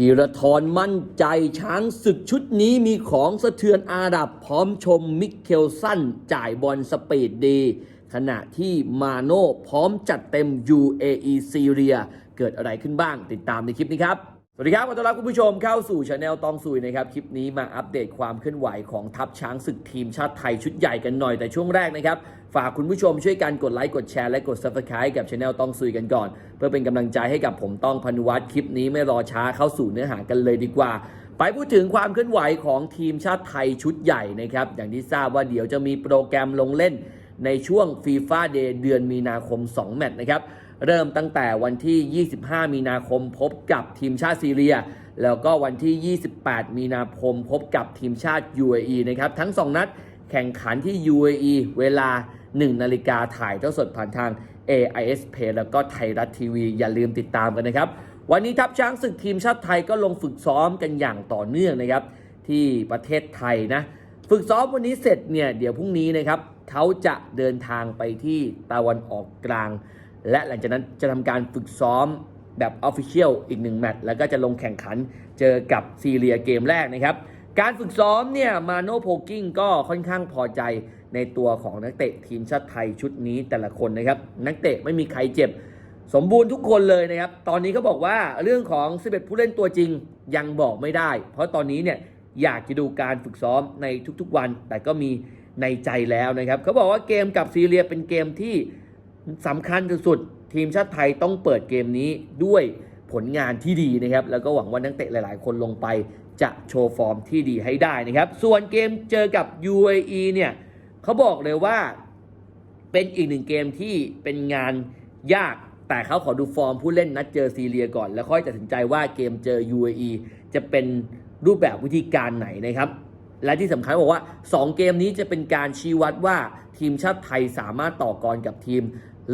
ธีรทรมั่นใจช้างศึกชุดนี้มีของสะเทือนอาดับพร้อมชมมิเคลสันจ่ายบอลสปีดดี ขณะที่มาโน่พร้อมจัดเต็ม UAE ซีเรีย เกิดอะไรขึ้นบ้างติดตามในคลิปนี้ครับ สวัสดีครับขอต้อนรับคุณผู้ชมเข้าสู่ช anel ตองซุยนะครับ คลิปนี้มาอัปเดตความเคลื่อนไหวของทัพช้างศึกทีมชาติไทยชุดใหญ่กันหน่อยแต่ช่วงแรกนะครับ ฝากคุณผู้ชมช่วยกันกดไลค์กดแชร์และกด subscribe กับช anel ตองซุยกันก่อน เพื่อเป็นกำลังใจให้กับผมต้องพนุวัฒน์คลิปนี้ไม่รอช้าเข้าสู่เนื้อหากันเลยดีกว่า ไปพูดถึงความเคลื่อนไหวของทีมชาติไทยชุดใหญ่นะครับอย่างที่ทราบว่าเดี๋ยวจะมีโปรแกรมลงเล่นในช่วงฟีฟ่าเดย์เดือนมีนาคม 2 แมตช์นะครับ เริ่มตั้งแต่วันที่ 25 มีนาคมพบกับทีมชาติซีเรีย แล้วก็วันที่ 28 มีนาคมพบกับทีมชาติ UAE นะครับ ทั้ง 2 นัดแข่งขันที่ UAE เวลา 1 นาฬิกาถ่ายเท่าสดผ่านทาง AIS Play แล้วก็ไทยรัฐทีวี อย่าลืมติดตามกันนะครับ วันนี้ทัพช้างศึกทีมชาติไทยก็ลงฝึกซ้อมกันอย่างต่อเนื่องนะครับ ที่ประเทศไทยนะ ฝึกซ้อมวันนี้เสร็จเนี่ยเดี๋ยวพรุ่งนี้นะครับเขาจะเดินทางไปที่ตะวันออกกลาง และหลังจากนั้นจะทำการฝึกซ้อมแบบออฟฟิเชียลอีกหนึ่งแมตช์แล้วก็จะลงแข่งขันเจอกับซีเรียเกมแรกนะครับ การฝึกซ้อมเนี่ยมาโนโพกิ้งก็ค่อนข้างพอใจในตัวของนักเตะทีมชาติไทยชุดนี้แต่ละคนนะครับ นักเตะไม่มีใครเจ็บ สมบูรณ์ทุกคนเลยนะครับ ตอนนี้เขาบอกว่าเรื่องของ 11 ผู้เล่นตัวจริงยังบอกไม่ได้ เพราะตอนนี้เนี่ยอยากจะดูการฝึกซ้อมในทุกๆวัน แต่ก็มีในใจแล้วนะครับเขาบอกว่าเกมกับซีเรียเป็นเกมที่ สำคัญสุดๆทีมชาติไทยต้องเปิดเกมนี้ด้วยผลงานที่ดีนะครับ แล้วก็หวังว่านักเตะหลาย ๆ คนลงไปจะโชว์ฟอร์มที่ดีให้ได้นะครับ ส่วนเกมเจอกับ UAE เนี่ยเขาบอกเลยว่าเป็นอีกหนึ่งเกมที่เป็นงานยากแต่เขาขอดูฟอร์มผู้เล่นนัดเจอซีเรียก่อน แล้วค่อยตัดสินใจว่าเกมเจอ UAE จะเป็นรูปแบบวิธีการไหนนะครับ และที่สำคัญบอกว่า 2 เกมนี้จะเป็นการชี้วัดว่าทีมชาติไทยสามารถต่อกรกับทีม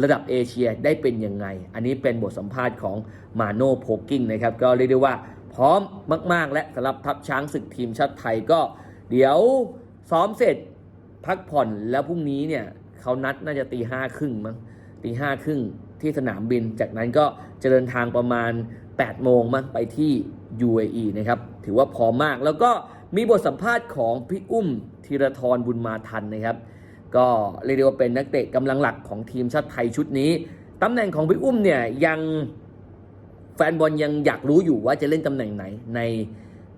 ระดับเอเชียได้เป็นยังไง อันนี้เป็นบทสัมภาษณ์ของมาโน่โพกิ้งนะครับ ก็เรียกได้ว่าพร้อมมาก ๆ และสำหรับทัพช้างศึกทีมชาติไทยก็ เดี๋ยวซ้อมเสร็จพักผ่อนแล้วพรุ่งนี้เนี่ยเขานัดน่าจะตีห้าครึ่งมั้งตีห้าครึ่งที่สนามบิน จากนั้นก็จะเดินทางประมาณ 8 โมงมั้งไปที่ UAE นะครับ ถือว่าพร้อมมากแล้วก็มีบทสัมภาษณ์ของพี่อุ้มธีรทรบุญมาทันนะครับ ก็เรียกได้ว่าเป็นนักเตะกำลังหลักของทีมชาติไทยชุดนี้ตำแหน่งของพี่อุ้มเนี่ยยังแฟนบอลยังอยากรู้อยู่ว่าจะเล่นตำแหน่งไหนใน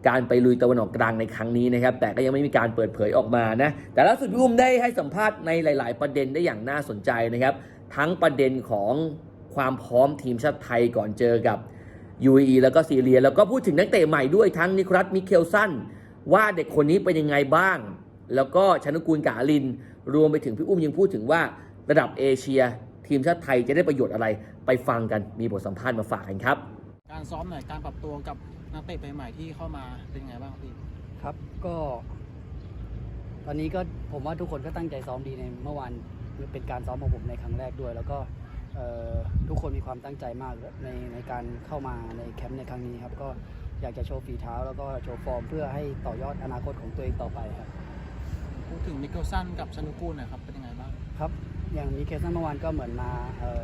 การไปลุยตะวันออกกลางในครั้งนี้นะครับ แต่ก็ยังไม่มีการเปิดเผยออกมานะ แต่ล่าสุดพี่อุ้มได้ให้สัมภาษณ์ในหลาย ๆ ประเด็นได้อย่างน่าสนใจนะครับ ทั้งประเด็นของความพร้อมทีมชาติไทยก่อนเจอกับ UAE แล้วก็ซีเรีย แล้วก็พูดถึงนักเตะใหม่ด้วยทั้งนิคลัสมิเคลสันว่าเด็กคนนี้เป็นยังไงบ้าง แล้วก็ชนุกูลกาลิน รวมไปถึงพี่อุ้มยังพูดถึงว่าระดับเอเชีย ทีมชาติไทยจะได้ประโยชน์อะไรไปฟังกันมีบทสัมภาษณ์มาฝากกันครับ การซ้อมหน่อยการปรับตัวกับนักเตะใหม่ๆที่เข้ามาเป็นไงบ้างครับพี่ครับก็ ตอนนี้ก็ผมว่าทุกคนก็ตั้งใจซ้อมดีในเมื่อวานเป็นการซ้อมของผมในครั้งแรกด้วย แล้วก็เอ่อทุกคนมีความตั้งใจมากในในการเข้ามาในแคมป์ในครั้งนี้ครับ ก็อยากจะโชว์ฝีเท้า แล้วก็โชว์ฟอร์มเพื่อให้ต่อยอดอนาคตของตัวเองต่อไปครับ พูดถึงมิเคิลสันกับชนุกูลหนะครับเป็นยังไงบ้างครับ อย่างมีเคสั้นเมื่อวานก็เหมือนมาเอ่อ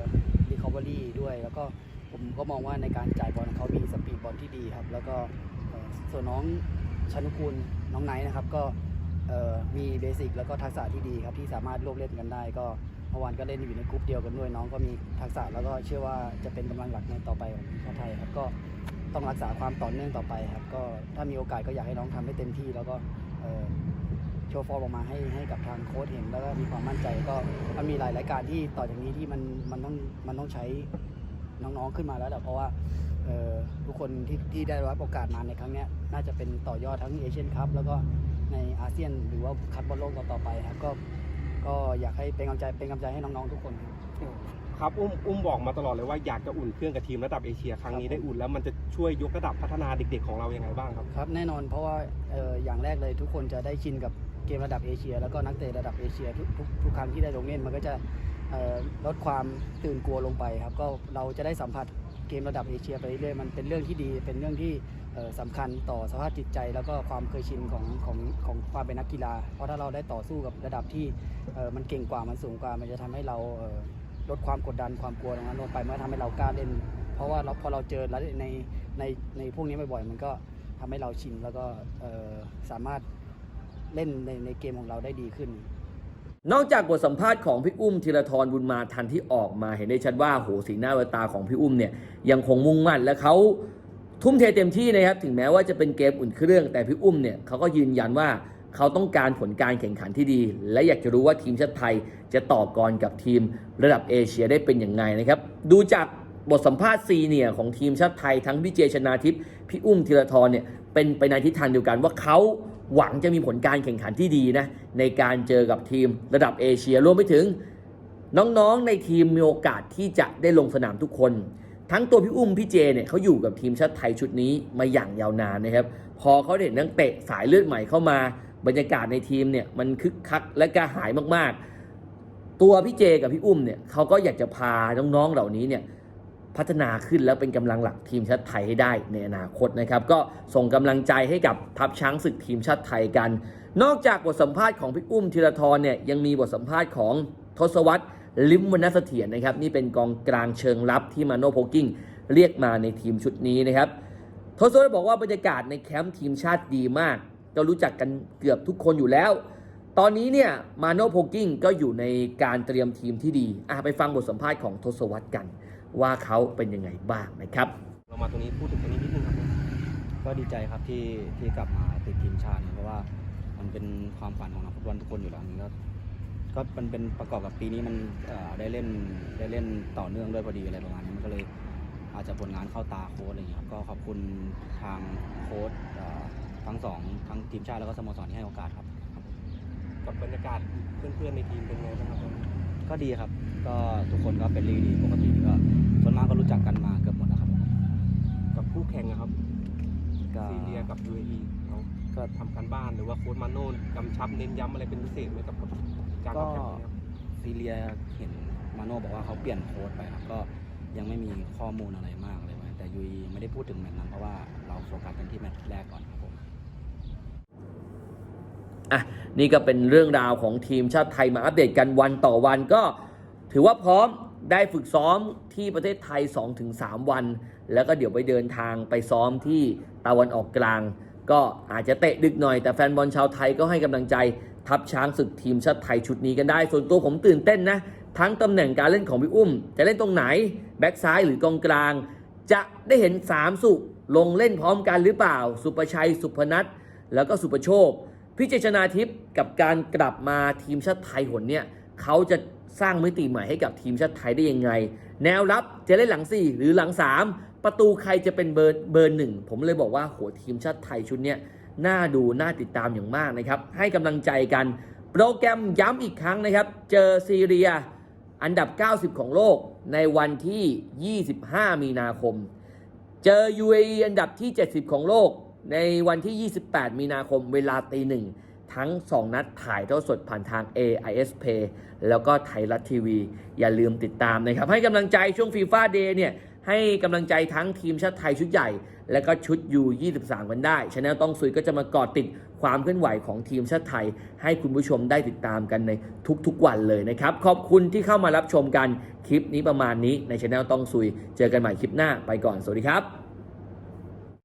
รีคอเวอรี่ด้วย แล้วก็ผมก็มองว่าในการจ่ายบอลของเขามีสปีดบอลที่ดีครับ แล้วก็ส่วนน้องชนุกูลน้องไนท์นะครับก็เอ่อมีเบสิกแล้วก็ทักษะที่ดีครับที่สามารถร่วมเล่นกันได้ ก็เมื่อวานก็เล่นอยู่ในกลุ่มเดียวกันด้วยน้องก็มีทักษะแล้วก็เชื่อว่าจะเป็นกำลังหลักในต่อไปของทีมชาติไทยครับก็ต้องรักษาความต่อเนื่องต่อไปครับก็ถ้ามีโอกาสก็อยากให้น้องทำให้เต็มที่แล้วก็ ชว์ฟอร์มออกมาให้ให้กับทางโค้ชเห็นแล้วก็มีความมั่นใจก็มันมีหลายรายการที่ต่อจากนี้ที่มันมันต้องมันต้องใช้น้องๆขึ้นมาแล้วแหละเพราะว่าเอ่อทุกคนที่ที่ได้รับโอกาสมาในครั้งเนี้ยน่าจะเป็นต่อยอดทั้งเอเชียนคัพแล้วก็ในอาเซียนหรือว่าคัดบอลโลกต่อๆไปครับก็ก็อยากให้เป็นกำลังใจเป็นกำลังใจให้น้องๆทุกคนครับครับอุ้มอุ้มบอกมาตลอดเลยว่าอยากจะอุ่นเครื่องกับทีมระดับเอเชียครั้งนี้ได้อุ่นแล้วมันจะช่วยยกระดับพัฒนาเด็กๆของเรายังไงบ้างครับครับแน่นอนเพราะว่าเอ่ออย่างแรกเลยทุกคนจะได้ชินกับ เกมระดับเอเชีย แล้วก็นักเตะระดับเอเชียทุกทุกทุกครั้งที่ได้ลงเล่นมันก็จะลดความตื่นกลัวลงไปครับก็เราจะได้สัมผัสเกมระดับเอเชียไปเรื่อยๆมันเป็นเรื่องที่ดีเป็นเรื่องที่เอ่อสำคัญต่อสภาพจิตใจ แล้วก็ความเคยชินของของของความเป็นนักกีฬา เพราะถ้าเราได้ต่อสู้กับระดับที่มันเก่งกว่ามันสูงกว่า มันจะทำให้เราลดความกดดันความกลัวตรงนั้นลงไปมันก็ทำให้เรากล้าเล่น เพราะว่าเราพอเราเจอในในในพวกนี้บ่อยๆมันก็ทำให้เราชินแล้วก็สามารถ เล่นในในเกมของเราได้ดีขึ้น นอกจากบทสัมภาษณ์ของพี่อุ้มธีรทรบุญมาทันที่ออกมาเห็นได้ชัดว่าโหสีหน้าแววตาของพี่อุ้มเนี่ยยังคงมุ่งมั่นและเขาทุ่มเทเต็มที่นะครับถึงแม้ว่าจะเป็นเกมอุ่นเครื่อง แต่พี่อุ้มเนี่ยเขาก็ยืนยันว่าเขาต้องการผลการแข่งขันที่ดี และอยากจะรู้ว่าทีมชาติไทยจะต่อกรกับทีมระดับเอเชียได้เป็นอย่างไงนะครับ ดูจากบทสัมภาษณ์ซีเนียของทีมชาติไทยทั้งพี่เจชนาทิพย์พี่อุ้มธีรทรเนี่ยเป็นไปในทิศทางเดียวกันว่าเขา หวังจะมีผลการแข่งขันที่ดีนะในการเจอกับทีมระดับเอเชียรวมไปถึง น้องๆในทีมมีโอกาสที่จะได้ลงสนามทุกคน ทั้งตัวพี่อุ้มพี่เจเนี่ยเขาอยู่กับทีมชาติไทยชุดนี้มาอย่างยาวนานนะครับ พอเขาเห็นนักเตะสายเลือดใหม่เข้ามา บรรยากาศในทีมเนี่ยมันคึกคักและกระหายมากๆ ตัวพี่เจกับพี่อุ้มเนี่ยเขาก็อยากจะพาน้องๆเหล่านี้เนี่ย พัฒนาขึ้นแล้วเป็นกำลังหลักทีมชาติไทยให้ได้ในอนาคตนะครับ ก็ส่งกำลังใจให้กับทัพช้างศึกทีมชาติไทยกัน นอกจากบทสัมภาษณ์ของพี่อุ้มธีรทรเนี่ยยังมีบทสัมภาษณ์ของทศวรรษลิมวรรณเสถียรนะครับนี่เป็นกองกลางเชิงรับที่มาโนโพกิ้งเรียกมาในทีมชุดนี้นะครับทศวรรษบอกว่าบรรยากาศในแคมป์ทีมชาติดีมากก็รู้จักกันเกือบทุกคนอยู่แล้ว ตอนนี้เนี่ยมาโนโพกิ้งก็อยู่ในการเตรียมทีมที่ดีอะไปฟังบทสัมภาษณ์ของทศวรรษกัน ว่าเขาเป็นยังไงบ้างนะครับ เรามาตรงนี้พูดถึงตรงนี้นิดนึงครับ ก็ดีใจครับที่ที่กลับมาติดทีมชาติเนี่ยเพราะว่ามันเป็นความฝันของนักฟุตบอลทุกคนอยู่แล้วมันก็ก็มันเป็นประกอบกับปีนี้มันเอ่อได้เล่นได้เล่นต่อเนื่องด้วยพอดีอะไรประมาณนี้มันก็เลยอาจจะผลงานเข้าตาโค้ชอะไรอย่างเงี้ยครับก็ขอบคุณทางโค้ชเอ่อทั้งสองทั้งทีมชาติแล้วก็สโมสรที่ให้โอกาสครับกับบรรยากาศเพื่อนๆในทีมเป็นไงบ้างครับ ก็ดีครับ ก็ทุกคนก็เป็นรีดีปกติก็ส่วนมากก็รู้จักกันมาเกือบหมดแล้วครับกับคู่แข่งนะครับก็ซีเรียกับ UAE เขาก็ทำการบ้านหรือว่าโค้ชมาโน่กำชับเน้นย้ำอะไรเป็นพิเศษไหมกับการออกแข่งขันครับซีเรียเห็นมาโน่บอกว่าเขาเปลี่ยนโค้ดไปครับก็ยังไม่มีข้อมูลอะไรมากเลยแต่ยูอีไม่ได้พูดถึงแมตช์นั้นเพราะว่าเราโฟกัสกันที่แมตช์แรกก่อนครับผม อะนี่ก็เป็นเรื่องราวของทีมชาติไทยมาอัปเดตกันวันต่อวันก็ถือว่าพร้อมได้ฝึกซ้อมที่ประเทศไทย 2-3 วัน แล้วก็เดี๋ยวไปเดินทางไปซ้อมที่ตะวันออกกลาง ก็อาจจะเตะดึกหน่อย แต่แฟนบอลชาวไทยก็ให้กำลังใจทัพช้างศึกทีมชาติไทยชุดนี้กันได้ ส่วนตัวผมตื่นเต้นนะ ทั้งตำแหน่งการเล่นของพี่อุ้ม จะเล่นตรงไหน แบ็กซ้ายหรือกองกลาง จะได้เห็นสามสุลงเล่นพร้อมกันหรือเปล่า สุประชัย สุพนัทแล้วก็สุประโชค พี่เจชนาทิพย์กับการกลับมาทีมชาติไทยหนเนี่ยเขาจะสร้างมิติใหม่ให้กับทีมชาติไทยได้ยังไง แนวรับจะเล่นหลัง 4 หรือหลัง 3 ประตูใครจะเป็นเบอร์เบอร์หนึ่งผมเลยบอกว่าโหทีมชาติไทยชุดเนี้ยน่าดูน่าติดตามอย่างมากนะครับ ให้กำลังใจกัน โปรแกรมย้ำอีกครั้งนะครับ เจอซีเรียอันดับ 90 ของโลกในวันที่ 25 มีนาคม เจอ UAE อันดับที่ 70 ของโลก ในวันที่ 28 มีนาคมเวลาตีหนึ่งทั้ง 2 นัดถ่ายทอดสดผ่านทาง AIS Pay แล้วก็ไทยรัฐทีวี อย่าลืมติดตามนะครับ ให้กำลังใจช่วงฟีฟ่าเดย์เนี่ย ให้กำลังใจทั้งทีมชาติไทยชุดใหญ่ และก็ชุด U23 กันได้ช anel ต้องซุยก็จะมาเกาะติดความเคลื่อนไหวของทีมชาติไทย ให้คุณผู้ชมได้ติดตามกันในทุกๆวันเลยนะครับ ขอบคุณที่เข้ามารับชมกันคลิปนี้ประมาณนี้ในช anel ต้องซุย เจอกันใหม่คลิปหน้าไปก่อนสวัสดีครับ